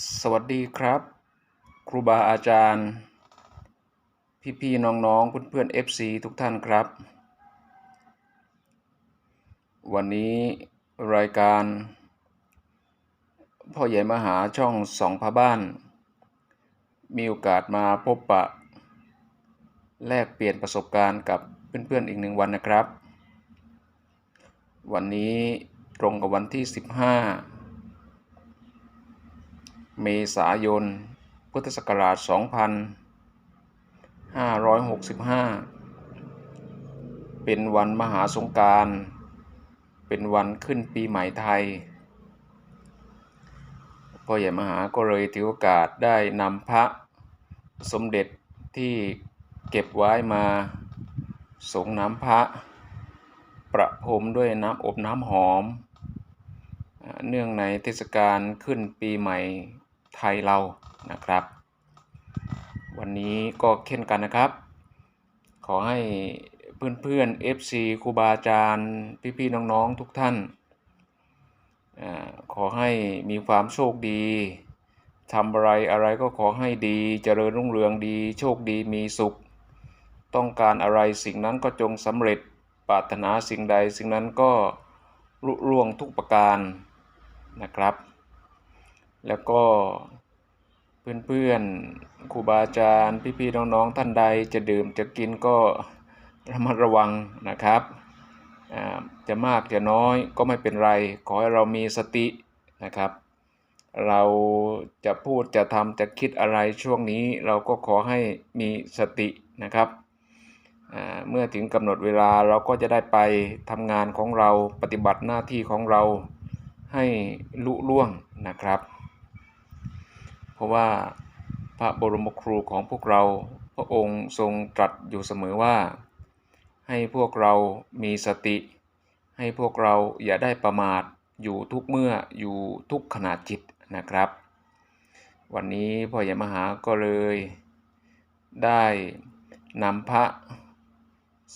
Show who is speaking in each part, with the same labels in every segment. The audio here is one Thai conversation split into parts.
Speaker 1: สวัสดีครับ ครูบาอาจารย์ พี่ๆน้องๆเพื่อนๆ FC ทุกท่านครับ วันนี้รายการ พ่อใหญ่มหาช่องสองพระบ้าน มีโอกาสมาพบปะ แลกเปลี่ยนประสบการณ์กับเพื่อนๆอีกหนึ่งวันนะครับ วันนี้ตรงกับวันที่ 15 เมษายน พุทธศักราช 2565 เป็นวันมหาสงการ เป็นวันขึ้นปีใหม่ไทย พ่อใหญ่มหาก็เลยถือโอกาสได้นำพระสมเด็จที่เก็บไว้มาสงน้ำพระ ประพรมด้วยน้ำอบน้ำหอม เนื่องในเทศกาลขึ้นปีใหม่ ไทยเรานะครับ วันนี้ก็เช่นกันนะครับ ขอให้เพื่อนๆ FC ครูบาอาจารย์ พี่ๆ น้องๆ ทุกท่านอขอให้มีความโชคดีทำอะไรอะไรก็ขอให้ดีเจริญรุ่งเรืองดี โชคดีมีสุข ต้องการอะไรสิ่งนั้นก็จงสำเร็จปรารถนาสิ่งใดสิ่งนั้นก็ลุล่วงทุกประการนะครับ แล้วก็เพื่อนๆครูบาอาจารย์ พี่ๆน้องๆท่านใดจะดื่มจะกินก็ระมัดระวังนะครับจะมากจะน้อยก็ไม่เป็นไร ขอให้เรามีสตินะครับ เราจะพูดจะทำจะคิดอะไรช่วงนี้เราก็ขอให้มีสตินะครับเมื่อถึงกำหนดเวลาเราก็จะได้ไปทำงานของเราปฏิบัติหน้าที่ของเราให้ลุล่วงนะครับ ราะว่าพระบรมครูของพวกเราพระองค์ทรงตรัสอยู่เสมอว่า ให้พวกเรามีสติ ให้พวกเราอย่าได้ประมาทอยู่ทุกเมื่ออยู่ทุกขณะจิตนะครับ วันนี้พ่อใหญ่มหาก็เลย ได้นำพระ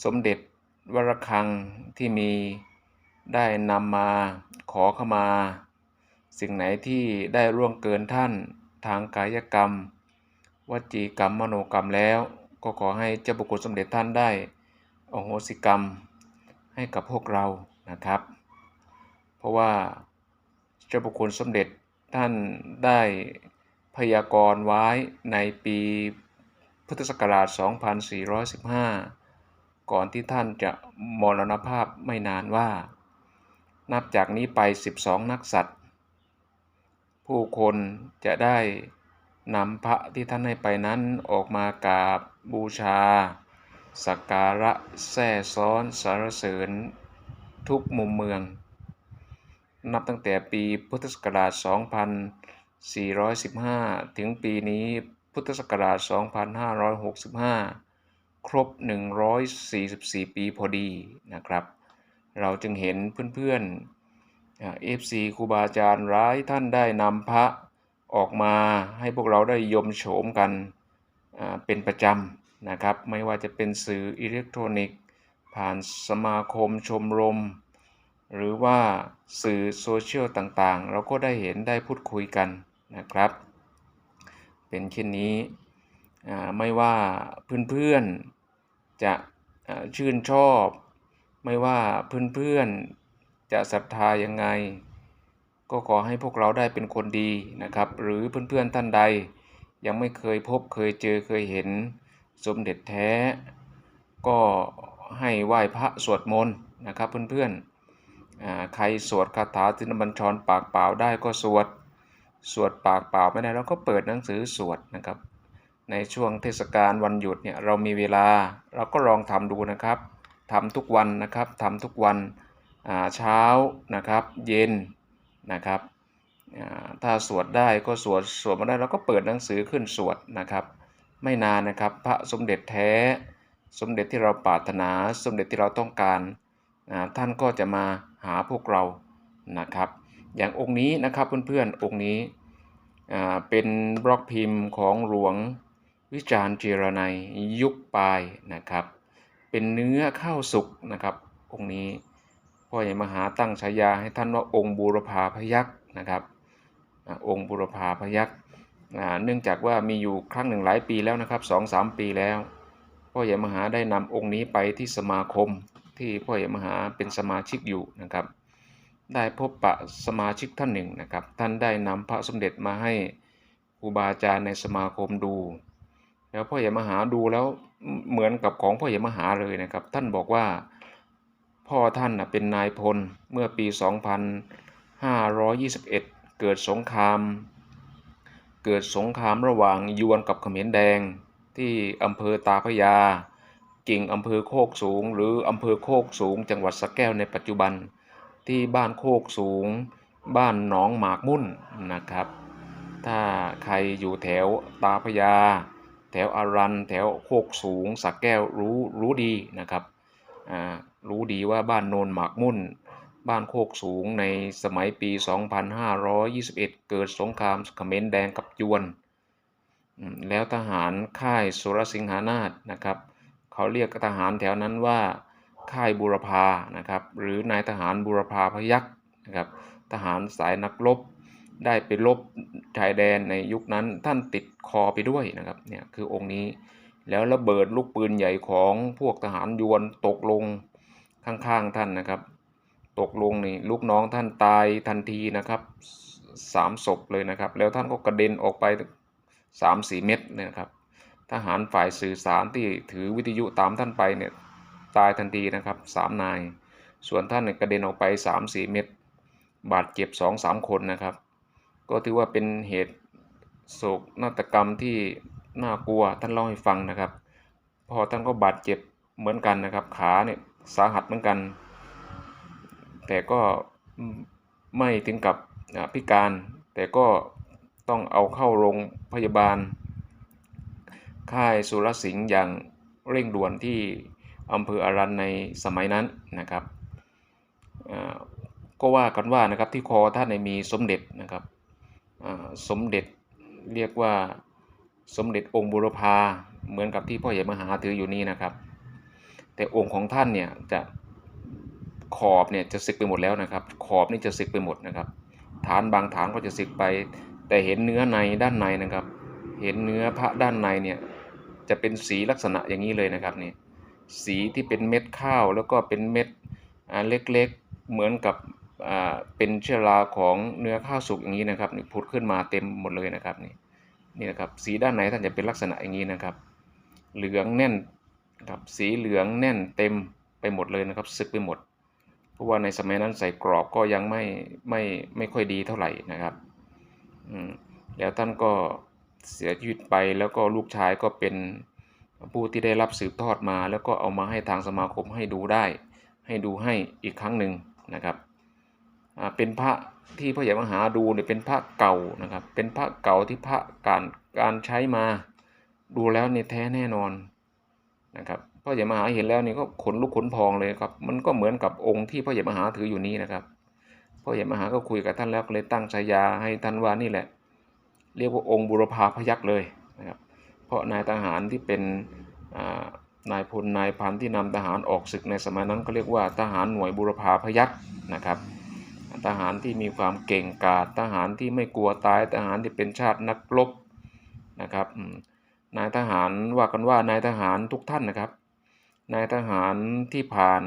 Speaker 1: สมเด็จวรคังที่มีได้นำมาขอเข้ามา สิ่งไหนที่ได้ร่วงเกินท่าน ทางกายกรรม วจีกรรม มโนกรรมแล้ว ก็ขอให้เจ้าบุคคลสมเด็จท่านได้อโหสิกรรมให้กับพวกเรานะครับ เพราะว่าเจ้าบุคคลสมเด็จท่านได้พยากรณ์ไว้ในปีพุทธศักราช 2415 ก่อนที่ท่านจะมรณภาพไม่นานว่า นับจากนี้ไป 12 นักสัตว์ ผู้คนจะได้นำพระที่ท่านให้ไปนั้นออกมากราบบูชา สักการะแท้ซ้อนสารเสริญทุกมุมเมือง นับตั้งแต่ปีพุทธศักราช 2415 ถึงปีนี้พุทธศักราช 2565 ครบ 144 ปีพอดีนะครับ เราจึงเห็นเพื่อนๆ เอฟซีครูบาอาจารย์ร้ายท่านได้นำพระออกมาให้พวกเราได้ยมโฉมกันเป็นประจำนะครับ ไม่ว่าจะเป็นสื่ออิเล็กทรอนิกส์ ผ่านสมาคมชมรม หรือว่าสื่อโซเชียลต่างๆ เราก็ได้เห็นได้พูดคุยกันนะครับ เป็นเช่นนี้ไม่ว่าเพื่อนๆจะชื่นชอบ ไม่ว่าเพื่อนๆ จะศรัทธายังไง ก็ขอให้พวกเราได้เป็นคนดีนะครับ หรือเพื่อนๆท่านใด ยังไม่เคยพบเคยเจอเคยเห็นสมเด็จแท้ ก็ให้ไหว้พระสวดมนต์นะครับเพื่อนๆใครสวดคาถาตินบัญชรปากเปล่าได้ก็สวด สวดปากเปล่าไม่ได้เราก็เปิดหนังสือสวดนะครับ ในช่วงเทศกาลวันหยุดเนี่ยเรามีเวลาเราก็ลองทำดูนะครับทำทุกวันนะครับทำทุกวัน เช้านะครับเย็นนะครับถ้าสวดได้ก็สวดสวดมาได้เราก็เปิดหนังสือขึ้นสวดนะครับ ไม่นานนะครับพระสมเด็จแท้ สมเด็จที่เราปรารถนาสมเด็จที่เราต้องการท่านก็จะมาหาพวกเรานะครับ อย่างองค์นี้นะครับเพื่อนๆองค์นี้เป็นบล็อกพิมพ์ของหลวงวิจารณ์เจรไนยุคปลายนะครับ เป็นเนื้อข้าวสุกนะครับองค์นี้ พ่อใหญ่มหาตั้งฉายาให้ท่านว่าองค์บูรพาพยักษ์นะครับองค์บุรพาพยักษ์เนื่องจากว่ามีอยู่ครั้งหนึ่งหลายปีแล้วนะครับสองสามปีแล้ว พ่อใหญ่มหาได้นำองค์นี้ไปที่สมาคมที่พ่อใหญ่มหาเป็นสมาชิกอยู่นะครับ ได้พบปะสมาชิกท่านหนึ่งนะครับ ท่านได้นำพระสมเด็จมาให้ครูบาอาจารย์ในสมาคมดู แล้วพ่อใหญ่มหาดูแล้วเหมือนกับของพ่อใหญ่มหาเลยนะครับ ท่านบอกว่า พ่อท่านเป็นนายพลเมื่อปี 2521 เกิดสงคราม เกิดสงครามระหว่างยวนกับเขมรแดง ที่อำเภอตาพยา กิ่งอำเภอโคกสูง หรืออำเภอโคกสูง จังหวัดสะแก้วในปัจจุบัน ที่บ้านโคกสูง บ้านหนองหมากมุ่นนะครับ ถ้าใครอยู่แถวตาพยา แถวอารัน แถวโคกสูงสักแก้วรู้รู้ดีนะครับ รู้ดีว่าบ้านโนนหมากมุ่น บ้านโคกสูงในสมัยปี 2521 เกิดสงครามเขมรแดงกับยวน แล้วทหารค่ายสุรสิงหานาถนะครับเขาเรียกทหารแถวนั้นว่าค่ายบูรพานะครับหรือนายทหารบูรพาพยัคฆ์นะครับทหารสายนักรบได้ไปรบชายแดนในยุคนั้นท่านติดคอไปด้วยนะครับเนี่ยคือองค์นี้ แล้วระเบิดลูกปืนใหญ่ของพวกทหารยวนตกลงข้างๆท่านนะครับ ตกลงนี่ลูกน้องท่านตายทันทีนะครับสามศพเลยนะครับ แล้วท่านก็กระเด็นออกไปสามสี่เม็ดเนี่ยนะครับ ทหารฝ่ายสื่อสารที่ถือวิทยุตามท่านไปเนี่ยตายทันทีนะครับสามนาย ส่วนท่านเนี่ยกระเด็นออกไปสามสี่เม็ดบาดเจ็บสองสามคนนะครับ ก็ถือว่าเป็นเหตุโศกนาฏกรรมที่ น่ากลัวท่านเล่าให้ฟังนะครับ พอท่านก็บาดเจ็บเหมือนกันนะครับ ขาเนี่ยสาหัสเหมือนกัน แต่ก็ไม่ถึงกับพิการ แต่ก็ต้องเอาเข้าโรงพยาบาล ค่ายสุรสิงห์อย่างเร่งด่วนที่อำเภออารันในสมัยนั้นนะครับก็ว่ากันว่านะครับที่คอท่านเนี่ยมีสมเด็จนะครับสมเด็จเรียกว่า สมเด็จองค์บุรพาเหมือนกับที่พ่อใหญ่มหาถืออยู่นี่นะครับ แต่องค์ของท่านเนี่ยจะขอบเนี่ยจะสึกไปหมดแล้วนะครับ ขอบนี่จะสึกไปหมดนะครับ ฐานบางฐานก็จะสึกไป แต่เห็นเนื้อในด้านในนะครับ เห็นเนื้อพระด้านในเนี่ยจะเป็นสีลักษณะอย่างนี้เลยนะครับนี่สีที่เป็นเม็ดข้าวแล้วก็เป็นเม็ดเล็กๆเหมือนกับเป็นเชื้อราของเนื้อข้าวสุกอย่างนี้นะครับนี่ผุดขึ้นมาเต็มหมดเลยนะครับนี่ นี่นะครับสีด้านในท่านจะเป็นลักษณะอย่างนี้นะครับ เหลืองแน่นครับสีเหลืองแน่นเต็มไปหมดเลยนะครับซึกไปหมด เพราะว่าในสมัยนั้นใส่กรอบก็ยังไม่ไม่ไม่ค่อยดีเท่าไหร่นะครับอืมแล้วท่านก็เสียชีวิตไปแล้วก็ลูกชายก็เป็นผู้ที่ได้รับสืบทอดมา แล้วก็เอามาให้ทางสมาคมให้ดูได้ ให้ดูให้อีกครั้งหนึ่งนะครับ เป็นพระที่พ่อใหญ่มหาดูเนี่ยเป็นพระเก่านะครับ เป็นพระเก่าที่พระการการใช้มาดูแล้วเนี่ยแท้แน่นอนนะครับพ่อใหญ่มหาเห็นแล้วนี่ก็ขนลุกขนพองเลยครับ มันก็เหมือนกับองค์ที่พ่อใหญ่มหาถืออยู่นี้นะครับพ่อใหญ่มหาก็คุยกับท่านแล้วก็เลยตั้งฉายาให้ท่านว่านี่แหละ เรียกว่าองค์บุรพาพยักษ์เลยนะครับ เพราะนายทหารที่เป็นนายพลนายพันที่นำทหารออกศึกในสมัยนั้นก็เรียกว่าทหารหน่วยบุรพาพยักษ์นะครับ ทหารที่มีความเก่งกาจทหารที่ไม่กลัวตายทหารที่เป็นชาตินักรบนะครับนายทหารว่ากันว่านายทหารทุกท่านนะครับ นายทหารที่ผ่าน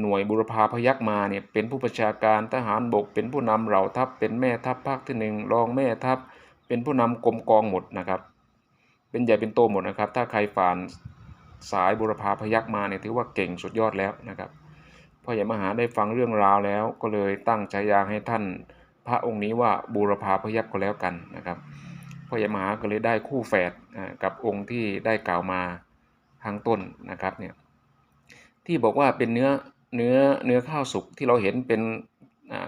Speaker 1: หน่วยบุรพาพยักมาเนี่ยเป็นผู้ประชาการทหารบก เป็นผู้นำเหล่าทัพ เป็นแม่ทัพภาคที่หนึ่งรองแม่ทัพ เป็นผู้นำกรมกองหมดนะครับ เป็นใหญ่เป็นโตหมดนะครับ ถ้าใครผ่านสายบุรพาพยักมาเนี่ยถือว่าเก่งสุดยอดแล้วนะครับ พ่อใหญ่มหาได้ฟังเรื่องราวแล้วก็เลยตั้งฉายาให้ท่าน พระองค์นี้ว่าบูรพาพยักก็แล้วกันนะครับพ่อใหญ่มหาก็เลยได้คู่แฝดกับองค์ที่ได้กล่าวมาข้างต้นนะครับเนี่ยที่บอกว่าเป็นเนื้อเนื้อเนื้อข้าวสุกที่เราเห็นเป็น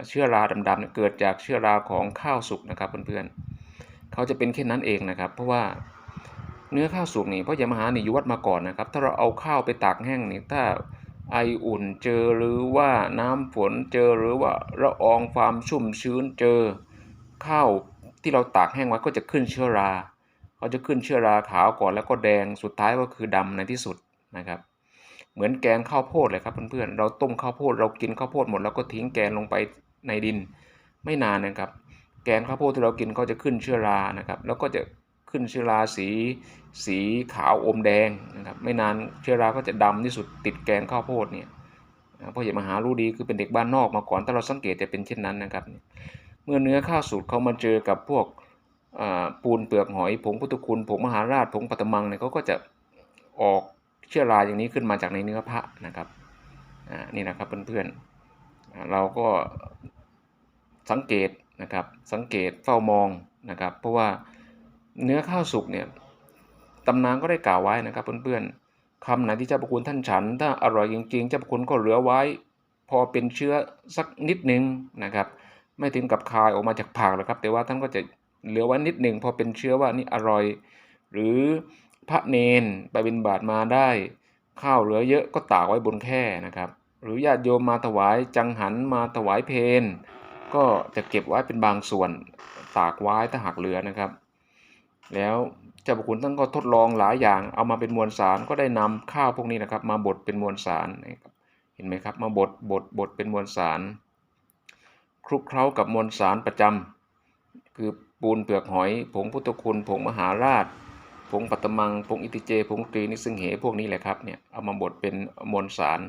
Speaker 1: เชื้อราดำๆเนี่ยเกิดจากเชื้อราของข้าวสุกนะครับเพื่อนๆเขาจะเป็นแค่นั้นเองนะครับ เพราะว่าเนื้อข้าวสุกนี่พ่อใหญ่มหานี่อยู่วัดมาก่อนนะครับ ถ้าเราเอาข้าวไปตากแห้งนี่ถ้า ไออุ่นเจอหรือว่าน้ำฝนเจอหรือว่าละอองความชุ่มชื้นเจอ ข้าวที่เราตากแห้งไว้ก็จะขึ้นเชื้อราเขาจะขึ้นเชื้อราขาวก่อนแล้วก็แดงสุดท้ายก็คือดำในที่สุดนะครับ เหมือนแกงข้าวโพดเลยครับเพื่อนๆเราต้มข้าวโพดเรากินข้าวโพดหมดแล้วก็ทิ้งแกนลงไปในดินไม่นานนะครับ แกนข้าวโพดที่เรากินก็จะขึ้นเชื้อรานะครับ แล้วก็จะ ขึ้นเชื้อราสีสีขาวอมแดงนะครับไม่นานเชื้อราก็จะดำที่สุดติดแกนข้าวโพดเนี่ยอ่าพ่อใหญ่มหารู้ดีคือเป็นเด็กบ้านนอกมาก่อนถ้าเราสังเกตจะเป็นเช่นนั้นนะครับ เมื่อเนื้อข้าวสุกเขามาเจอกับพวกปูนเปลือกหอยผงพุทธคุณผงมหาราชผงปัตมังเนี่ยเขาก็จะออกเชื้อราอย่างนี้ขึ้นมาจากในเนื้อพระนะครับนี่นะครับเพื่อนๆอ่าเราก็สังเกตนะครับสังเกตเฝ้ามองนะครับ เพราะว่า เนื้อข้าวสุกเนี่ยตำนานก็ได้กล่าวไว้นะครับเพื่อนๆคำไหนที่เจ้าพระคุณท่านฉัน ถ้าอร่อยจริงๆ เจ้าพระคุณก็เหลือไว้ พอเป็นเชื้อสักนิดหนึ่งนะครับ ไม่ถึงกับคายออกมาจากผักหรอกครับ แต่ว่าท่านก็จะเหลือไว้นิดหนึ่งพอเป็นเชื้อว่านี่อร่อย หรือพระเนนไปบิณฑบาตมาได้ ข้าวเหลือเยอะก็ตากไว้บนแค่นะครับ หรือญาติโยมมาถวายจังหันมาถวายเพนก็จะเก็บไว้เป็นบางส่วนตากไว้ถ้าหากเหลือนะครับ แล้วเจ้าพระคุณท่านก็ทดลองหลายอย่าง เอามาเป็นมวลสารก็ได้นำข้าวพวกนี้นะครับ มาบดเป็นมวลสารเห็นไหมครับ มาบดบดบดเป็นมวลสาร คลุกเคล้ากับมวลสารประจำคือปูนเปลือกหอย ผงพุทธคุณ ผงมหาราช ผงปัตตมัง ผงอิติเจ ผงตรีนิซึ่งเหพวกนี้แหละครับเนี่ยเอามาบดเป็นมวลสาร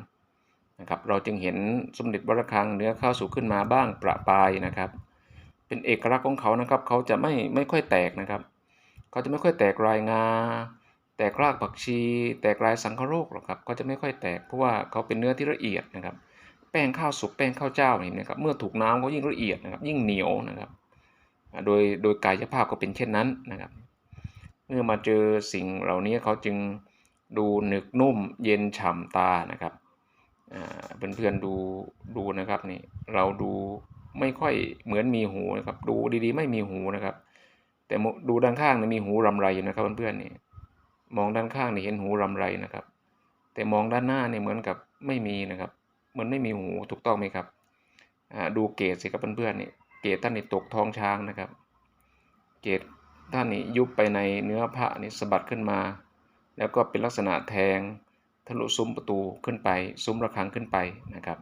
Speaker 1: นะครับเราจึงเห็นสมเด็จวระฆังเนื้อข้าวสุกขึ้นมาบ้างประปายนะครับ เป็นเอกลักษณ์ของเขานะครับ เขาจะไม่ไม่ค่อยแตกนะครับ เขาจะไม่ค่อยแตกรายงา แตกรากผักชี แตกรายสังคโรคหรอกครับเขาจะไม่ค่อยแตกเพราะว่าเขาเป็นเนื้อที่ละเอียดนะครับ แป้งข้าวสุกแป้งข้าวเจ้านี่นะครับเมื่อถูกน้ำก็ยิ่งละเอียดนะครับ ยิ่งเหนียวนะครับ โดยโดยกายภาพก็เป็นเช่นนั้นนะครับ เมื่อมาเจอสิ่งเหล่านี้เขาจึงดูหนึกนุ่มเย็นฉ่ำตานะครับเพื่อนๆดูดูนะครับนี่เราดูไม่ค่อยเหมือนมีหูนะครับ ดูดีๆ ไม่มีหูนะครับ แต่ดูด้านข้างนี่มีหูรำไรอยู่นะครับเพื่อนๆนี่มองด้านข้างนี่เห็นหูรำไรนะครับ แต่มองด้านหน้านี่เหมือนกับไม่มีนะครับเหมันไม่มีหูถูกต้องไหมครับดูเกศสิครับเพื่อนๆนี่เกศท่านนี่ตกท้องช้างนะครับ เกศท่านนี่ยุบไปในเนื้อพระนี่สะบัดขึ้นมา แล้วก็เป็นลักษณะแทงทะลุซุ้มประตูขึ้นไป ซุ้มระฆังขึ้นไปนะครับ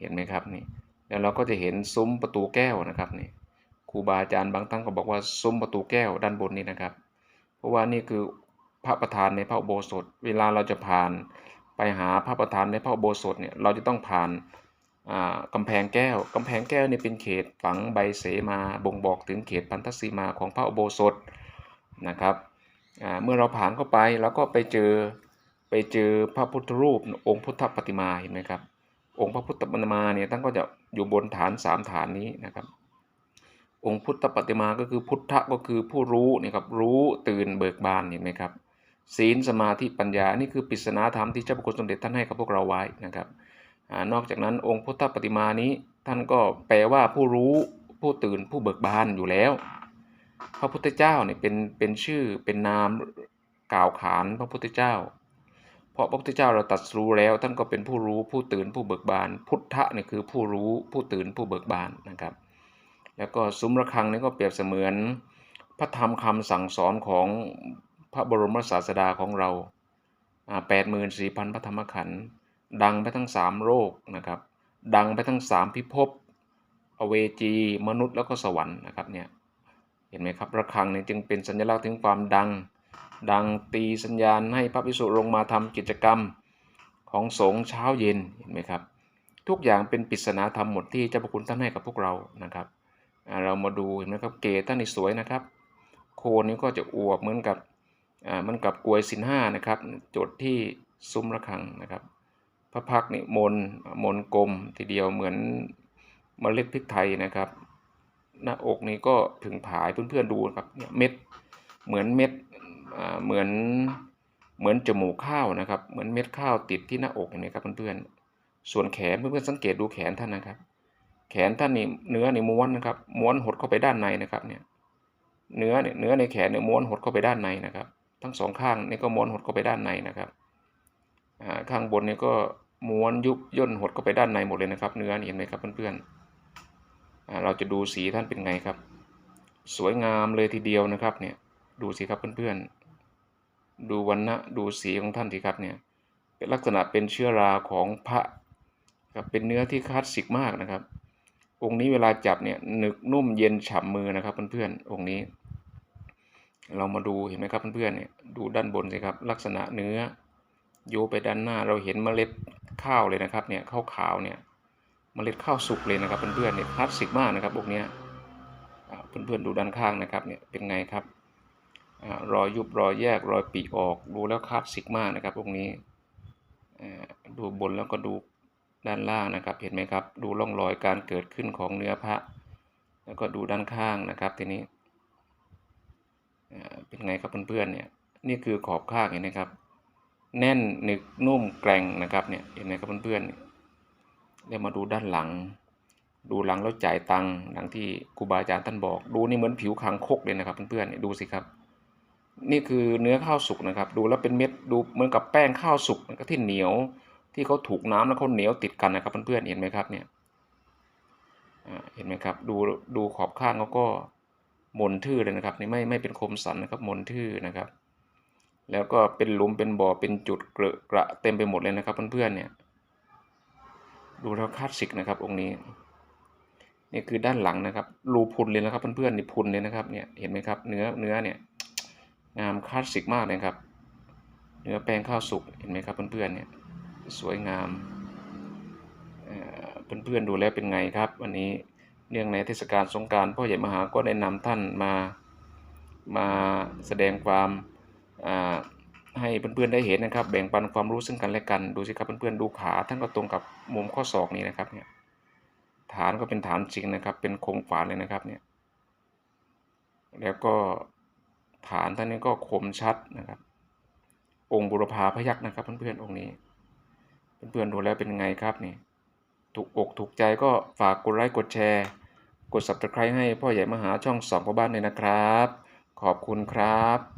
Speaker 1: เห็นไหมครับนี่แล้วเราก็จะเห็นซุ้มประตูแก้วนะครับนี่ ครูบาอาจารย์บางท่านก็บอกว่าซุ้มประตูแก้วด้านบนนี้นะครับ เพราะว่านี่คือพระประธานในพระอุโบสถ เวลาเราจะผ่านไปหาพระประธานในพระอุโบสถเนี่ยเราจะต้องผ่านอ่ากำแพงแก้ว กำแพงแก้วนี่เป็นเขตฝังใบเสมาบ่งบอกถึงเขตพันธสีมาของพระอุโบสถนะครับเมื่อเราผ่านเข้าไปแล้วก็ไปเจอไปเจอพระพุทธรูปองค์พุทธปฏิมาเห็นไหมครับองค์พระพุทธปฏิมาเนี่ยท่านก็จะอยู่บนฐานสามฐานนี้นะครับ องค์พุทธปฏิมาก็คือพุทธะก็คือผู้รู้นี่ครับรู้ตื่นเบิกบานเห็นไหมครับศีลสมาธิปัญญานี่คือปริศนาธรรมที่เจ้าพระคุณสมเด็จท่านให้กับพวกเราไว้นะครับอนอกจากนั้นองค์พุทธปฏิมานี้ท่านก็แปลว่าผู้รู้ผู้ตื่นผู้เบิกบานอยู่แล้ว พระพุทธเจ้าเนี่ยเป็นเป็นชื่อเป็นนามกล่าวขานพระพุทธเจ้า เพราะพระพุทธเจ้าเราตัดรู้แล้ว ท่านก็เป็นผู้รู้ผู้ตื่นผู้เบิกบาน พุทธะเนี่ยคือผู้รู้ผู้ตื่นผู้เบิกบานนะครับ แล้วก็ซุ้มระฆังนี่ก็เปรียบเสมือน พระธรรมคำสั่งสอนของพระบรมศาสดาของเราแปดหมื่นสี่พันพระธรรมขันธ์ดังไปทั้งสามโลกนะครับ ดังไปทั้งสามพิภพ อเวจี มนุษย์แล้วก็สวรรค์นะครับเนี่ย เห็นไหมครับ ระฆังเนี่ยจึงเป็นสัญลักษณ์ถึงความดัง ดังตีสัญญาณให้พระภิกษุลงมาทำกิจกรรมของสงฆ์เช้าเย็น เห็นไหมครับ ทุกอย่างเป็นปริศนาธรรมหมดที่เจ้าพระคุณท่านให้กับพวกเรานะครับ เรามาดูเห็นไหมครับเกศท่านนี่สวยนะครับ โคนนี้ก็จะอวบเหมือนกับมันกับกวยสินห้านะครับจดที่ซุ้มระฆังนะครับ พระพักนี่มนมนกลมทีเดียวเหมือนเมล็ดพริกไทยนะครับ หน้าอกนี้ก็ผึ่งผายเพื่อนๆดูนะครับเม็ดเหมือนเม็ดเหมือนเหมือนจมูกข้าวนะครับ เหมือนเม็ดข้าวติดที่หน้าอกเห็นไหมครับเพื่อนๆส่วนแขนเพื่อนๆสังเกตดูแขนท่านนะครับ แขนท่านนี่เนื้อนี่ม้วนนะครับ ม้วนหดเข้าไปด้านในนะครับเนี่ยเนื้อเนี่ยเนื้อในแขนเนี่ยม้วนหดเข้าไปด้านในนะครับ ทั้งสองข้างนี่ก็ม้วนหดเข้าไปด้านในนะครับอ่าข้างบนนี่ก็ม้วนยุบย่นหดเข้าไปด้านในหมดเลยนะครับ เนื้อเห็นไหมครับเพื่อนๆอ่าเราจะดูสีท่านเป็นไงครับ สวยงามเลยทีเดียวนะครับเนี่ยดูสิครับเพื่อนๆ ดูวันนะดูสีของท่านสิครับเนี่ยเป็นลักษณะเป็นเชื้อราของพระครับเป็นเนื้อที่คลาสสิกมากนะครับ องค์นี้เวลาจับเนี่ยหนึกนุ่มเย็นฉ่ำมือนะครับเพื่อนๆองค์นี้ เรามาดูเห็นไหมครับเพื่อนๆเนี่ยดูด้านบนสิครับ ลักษณะเนื้อโยไปด้านหน้าเราเห็นเมล็ดข้าวเลยนะครับเนี่ยข้าวขาวเนี่ยเมล็ดข้าวสุกเลยนะครับเพื่อนๆเนี่ยคลาสสิกมากนะครับองค์เนี้ยอ่าเพื่อนๆดูด้านข้างนะครับเนี่ยเป็นไงครับรอยยุบรอยแยกรอยปีออก ดูแล้วคลาสสิกมากนะครับองค์นี้ดูบนแล้วก็ดู ด้านล่างนะครับ เห็นไหมครับ ดูร่องรอยการเกิดขึ้นของเนื้อพระ แล้วก็ดูด้านข้างนะครับทีนี้อ่าเป็นไงครับเพื่อนๆเนี่ย นี่คือขอบข้างเห็นไหมครับ แน่นหนึกนุ่มแกร่งนะครับเนี่ย เห็นไหมครับเพื่อนๆเดี๋ยวมาดูด้านหลัง ดูหลังแล้วจ่ายตังค์หลังที่ครูบาอาจารย์ท่านบอก ดูนี่เหมือนผิวคางคกเลยนะครับเพื่อนๆดูสิครับนี่คือเนื้อข้าวสุกนะครับ ดูแล้วเป็นเม็ดดูเหมือนกับแป้งข้าวสุกนะครับที่เหนียว ที่เขาถูกน้ำแล้วเขาเหนียวติดกันนะครับเพื่อนๆเห็นไหมครับเนี่ยเห็นไหมครับดูดูขอบข้างเขาก็มนทื่อเลยนะครับนี่ไม่ไม่เป็นคมสันนะครับมนทื่อนะครับ แล้วก็เป็นหลุมเป็นบ่อเป็นจุดเกละกระเต็มไปหมดเลยนะครับเพื่อนๆเนี่ยดูแล้วคลาสสิกนะครับองค์นี้นี่คือด้านหลังนะครับรูพุนเลยนะครับเพื่อนๆนี่พุนเลยนะครับเนี่ยเห็นไหมครับเนื้อเนื้อเนี่ยงามคลาสสิกมากเลยครับ เนื้อแป้งข้าวสุกเห็นไหมครับเพื่อนๆเนี่ย สวยงามเอ่อเพื่อนๆดูแล้วเป็นไงครับวันนี้เนื่องในเทศกาลสงการพ่อใหญ่มหาก็ได้นำท่านมามาแสดงความให้เพื่อนๆได้เห็นนะครับ แบ่งปันความรู้ซึ่งกันและกันดูสิครับเพื่อนๆดูขาท่านก็ตรงกับมุมข้อศอกนี้นะครับเนี่ยฐานก็เป็นฐานจริงนะครับ เป็นโครงฝาเลยนะครับเนี่ยแล้วก็ฐานท่านนี้ก็คมชัดนะครับ องค์บุรพาพยักษ์นะครับเพื่อนๆองค์นี้ เพื่อนๆดูแล้วเป็นไงครับนี่ถูกอกถูกใจก็ฝากกดไลค์กดแชร์ กด subscribe ให้พ่อใหญ่มหาช่องสองพ่อบ้านเลยนะครับ ขอบคุณครับ